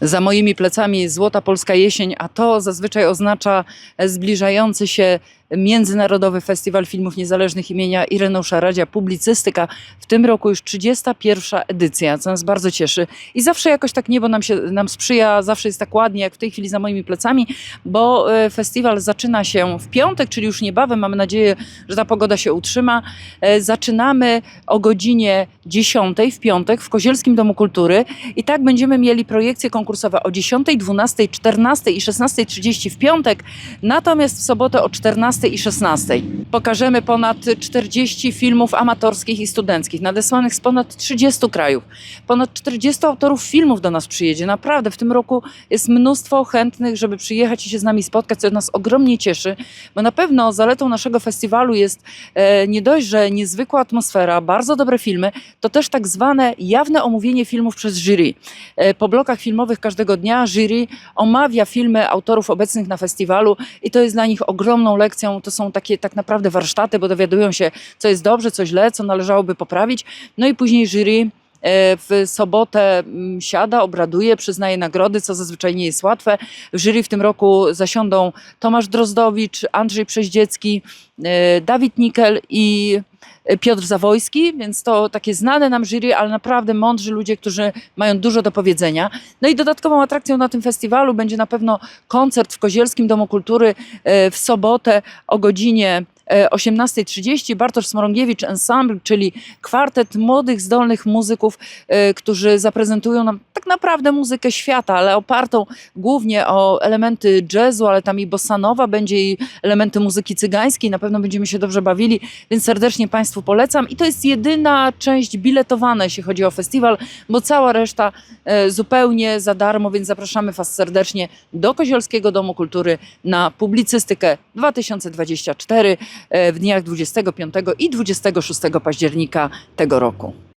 Za moimi plecami Złota Polska Jesień, a to zazwyczaj oznacza zbliżający się Międzynarodowy Festiwal Filmów Niezależnych imienia Ireneusza Radzia Publicystyka. W tym roku już 31. edycja, co nas bardzo cieszy. I zawsze jakoś tak niebo nam się nam sprzyja, zawsze jest tak ładnie, jak w tej chwili za moimi plecami, bo e, festiwal zaczyna się w piątek, czyli już niebawem. Mamy nadzieję, że ta pogoda się utrzyma. E, Zaczynamy o godzinie 10 w piątek w Kozielskim Domu Kultury i tak będziemy mieli projekcje konkursowe o 10, 12, 14 i 16.30 w piątek, natomiast w sobotę o 14 i 16. Pokażemy ponad 40 filmów amatorskich i studenckich, nadesłanych z ponad 30 krajów. Ponad 40 autorów filmów do nas przyjedzie. Naprawdę w tym roku jest mnóstwo chętnych, żeby przyjechać i się z nami spotkać, co nas ogromnie cieszy, bo na pewno zaletą naszego festiwalu jest e, nie dość, że niezwykła atmosfera, bardzo dobre filmy, to też tak zwane jawne omówienie filmów przez jury. E, Po blokach filmowych każdego dnia jury omawia filmy autorów obecnych na festiwalu i to jest dla nich ogromną lekcją. To są takie tak naprawdę warsztaty, bo dowiadują się, co jest dobrze, co źle, co należałoby poprawić. No i później jury w sobotę mm, siada, obraduje, przyznaje nagrody, co zazwyczaj nie jest łatwe. W jury w tym roku zasiądą Tomasz Drozdowicz, Andrzej Przeździecki, e, Dawid Nikel i Piotr Zawojski, więc to takie znane nam jury, ale naprawdę mądrzy ludzie, którzy mają dużo do powiedzenia. No i dodatkową atrakcją na tym festiwalu będzie na pewno koncert w Kozielskim Domu Kultury e, w sobotę o godzinie e, 18.30. Bartosz Smorągiewicz Ensemble, czyli kwartet młodych, zdolnych muzyków, e, którzy zaprezentują nam tak naprawdę muzykę świata, ale opartą głównie o elementy jazzu, ale tam i bossanowa będzie i elementy muzyki cygańskiej. Na pewno będziemy się dobrze bawili, więc serdecznie Państwu polecam. I to jest jedyna część biletowana, jeśli chodzi o festiwal, bo cała reszta e, zupełnie za darmo, więc zapraszamy Was serdecznie do Kozielskiego Domu Kultury na publicystykę 2024 e, w dniach 25 i 26 października tego roku.